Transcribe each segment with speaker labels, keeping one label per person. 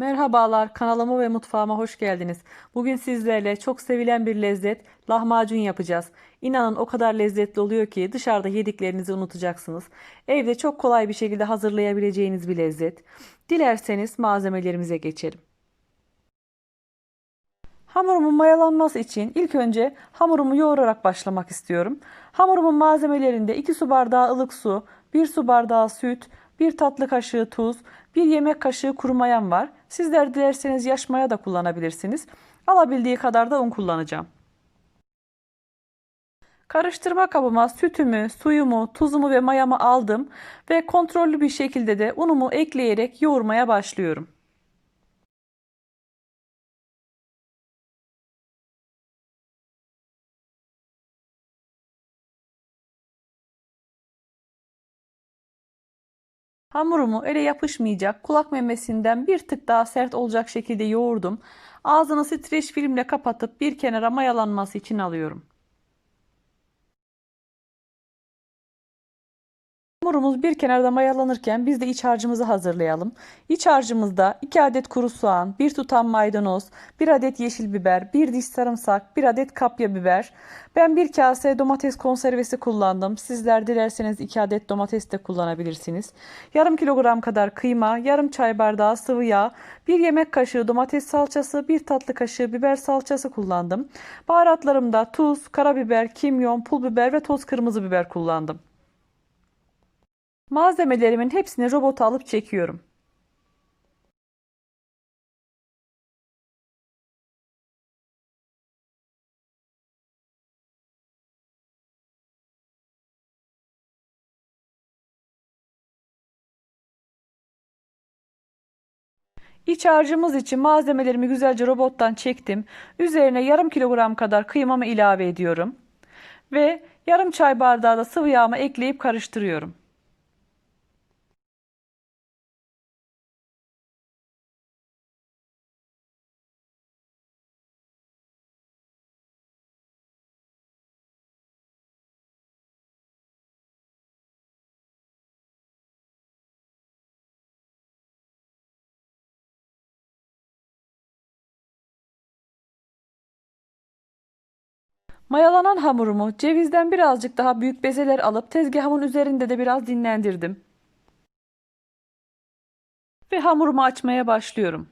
Speaker 1: Merhabalar, kanalıma ve mutfağıma hoş geldiniz. Bugün sizlerle çok sevilen bir lezzet, lahmacun yapacağız. İnanın o kadar lezzetli oluyor ki dışarıda yediklerinizi unutacaksınız. Evde çok kolay bir şekilde hazırlayabileceğiniz bir lezzet. Dilerseniz malzemelerimize geçelim. Hamurumun mayalanması için ilk önce hamurumu yoğurarak başlamak istiyorum. Hamurumun malzemelerinde 2 su bardağı ılık su, 1 su bardağı süt, 1 tatlı kaşığı tuz, 1 yemek kaşığı kuru mayam var. Sizler dilerseniz yaş maya da kullanabilirsiniz. Alabildiği kadar da un kullanacağım. Karıştırma kabıma sütümü, suyumu, tuzumu ve mayamı aldım ve kontrollü bir şekilde de unumu ekleyerek yoğurmaya başlıyorum. Hamurumu ele yapışmayacak kulak memesinden bir tık daha sert olacak şekilde yoğurdum. Ağzını streç filmle kapatıp bir kenara mayalanması için alıyorum. Hamurumuz bir kenarda mayalanırken biz de iç harcımızı hazırlayalım. İç harcımızda 2 adet kuru soğan, 1 tutam maydanoz, 1 adet yeşil biber, 1 diş sarımsak, 1 adet kapya biber. Ben bir kase domates konservesi kullandım. Sizler dilerseniz 2 adet domates de kullanabilirsiniz. Yarım kilogram kadar kıyma, yarım çay bardağı sıvı yağ, 1 yemek kaşığı domates salçası, 1 tatlı kaşığı biber salçası kullandım. Baharatlarımda tuz, karabiber, kimyon, pul biber ve toz kırmızı biber kullandım. Malzemelerimin hepsini robota alıp çekiyorum. İç harcımız için malzemelerimi güzelce robottan çektim. Üzerine yarım kilogram kadar kıymamı ilave ediyorum. Ve yarım çay bardağı da sıvı yağımı ekleyip karıştırıyorum. Mayalanan hamurumu cevizden birazcık daha büyük bezeler alıp tezgahımın üzerinde de biraz dinlendirdim. Ve hamurumu açmaya başlıyorum.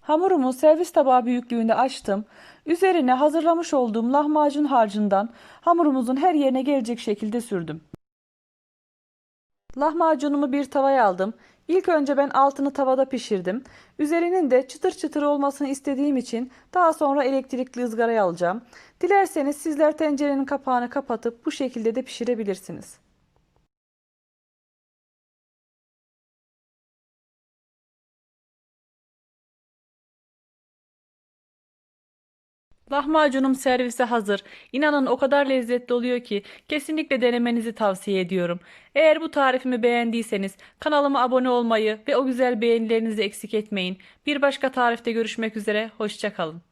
Speaker 1: Hamurumu servis tabağı büyüklüğünde açtım. Üzerine hazırlamış olduğum lahmacun harcından hamurumuzun her yerine gelecek şekilde sürdüm. Lahmacunumu bir tavaya aldım. İlk önce ben altını tavada pişirdim. Üzerinin de çıtır çıtır olmasını istediğim için daha sonra elektrikli ızgaraya alacağım. Dilerseniz sizler tencerenin kapağını kapatıp bu şekilde de pişirebilirsiniz. Lahmacunum servise hazır. İnanın o kadar lezzetli oluyor ki kesinlikle denemenizi tavsiye ediyorum. Eğer bu tarifimi beğendiyseniz kanalıma abone olmayı ve o güzel beğenilerinizi eksik etmeyin. Bir başka tarifte görüşmek üzere, hoşçakalın.